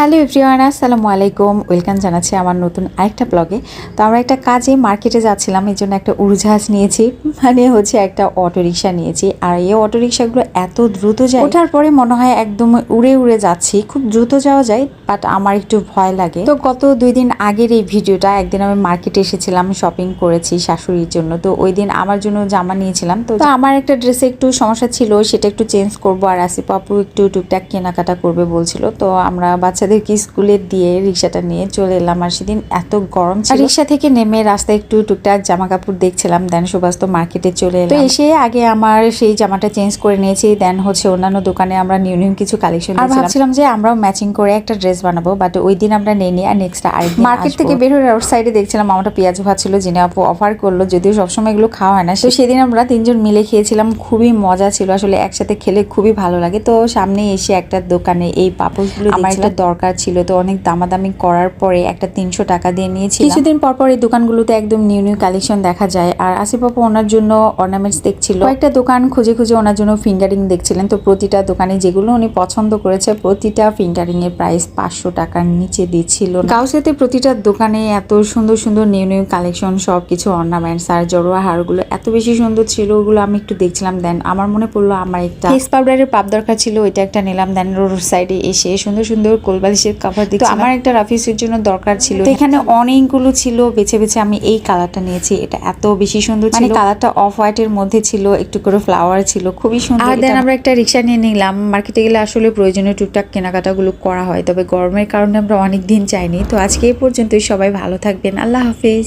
Hello everyone, আসসালামু আলাইকুম। Welcome জানাচ্ছি আমার নতুন আরেকটা ব্লগে। তো আমরা একটা কাজে মার্কেটে যাচ্ছিলাম, এই জন্য একটা উড়োজাহাজ নিয়েছি মানে হচ্ছে একটা অটো রিক্সা নিয়েছি। আর এই অটো রিক্সাগুলো এত দ্রুত যায়, ওঠার পরে মনে হয় একদম উড়ে উড়ে যাচ্ছি। খুব দ্রুত যাওয়া যায় বাট আমার একটু ভয় লাগে। তো গত দুই দিন আগের এই ভিডিওটা, একদিন আমি মার্কেটে এসেছিলাম শপিং করেছি শাশুড়ির জন্য। তো ওই দিন আমার জন্য জামা নিয়েছিলাম। তো আমার একটা ড্রেসে একটু সমস্যা ছিল, সেটা একটু চেঞ্জ করব। আর আসিফ আপু একটু টুকটাক কেনাকাটা করবে বলছিল। তো আমরা বাচ্চাদেরকে স্কুলে দিয়ে রিক্সাটা নিয়ে চলে এলাম। আর সেদিন এত গরম ছিল। রিক্সা থেকে নেমে রাস্তায় একটু টুকটাক জামা কাপড় দেখছিলাম। দেন সুবাস তো মার্কেটে চলে এলাম। তো এসে আগে আমার সেই জামাটা চেঞ্জ করে নিয়েছি। দেন হচ্ছে অন্যান্য দোকানে আমরা নিউ নিউ কিছু কালেকশন আর ভাবছিলাম যে আমরাও ম্যাচিং করে একটা ড্রেস বানাবো বাট ওই দিন আমরা নেইনি আর নেক্সট আরেক মার্কেট থেকে বের হয়ে আউট সাইডে দেখছিলাম আমরা পেঁয়াজ ভাজছিল যিনি আপু অফার করল যদিও সবসময় এগুলো খাওয়া হয় না। তো সেদিন আমরা তিনজন মিলে খেয়েছিলাম খুবই মজা ছিল। আসলে একসাথে খেলে খুবই ভালো লাগে। তো সামনে এসে একটা দোকানে এই পাপোশগুলো আমার একটা দরকার ছিল তো অনেক দামাদামি করার পরে একটা তিনশো টাকা দিয়ে নিয়েছি কিছুদিন পর পর এই দোকানগুলোতে একদম নিউ নিউ কালেকশন দেখা যায় আর আসিফ আপু ওনার জন্য অর্নামেন্টস দেখছিল। একটা দোকান খুঁজে খুঁজে ওনার জন্য ফিঙ্গারিং দেখছিলেন তো প্রতিটা দোকানে যেগুলো উনি পছন্দ করেছে প্রতিটা ফিঙ্গারিং এর প্রাইস পাঁচশো টাকার নিচে দিচ্ছিল। গাউসেতে প্রতিটা দোকানে এত সুন্দর সুন্দর নিউ নিউ কালেকশন সব কিছু অর্নামেন্টস আর জড়োয়া হারগুলো এত বেশি সুন্দর ছিল ওগুলো আমি একটু দেখছিলাম। দেন আমার মনে পড়ল আমার একটা ফেস পাউডারের পাপ দরকার ছিল ওইটা একটা নিলাম। দেন রোড সাইডে এসে সুন্দর সুন্দর কোলবালিশের কাভার দিচ্ছি আমার একটা রাফিসের জন্য দরকার ছিল। এখানে অনেকগুলো ছিল বেছে বেছে আমি এই কালারটা নিয়েছি। এটা এত বেশি সুন্দর ছিল। কালারটা অফ হোয়াইট এর মধ্যে ছিল একটু করে ফ্লাওয়ার ছিল খুবই সুন্দর। আর দেন আমরা একটা রিক্সা নিয়ে নিলাম। মার্কেটে গেলে আসলে প্রয়োজনীয় টুকটাক কেনাকাটাগুলো করা হয়। তবে গরমের কারণে আমরা অনেক দিন চাইনি। তো আজকে এই পর্যন্তই। সবাই ভালো থাকবেন। আল্লাহ হাফিজ।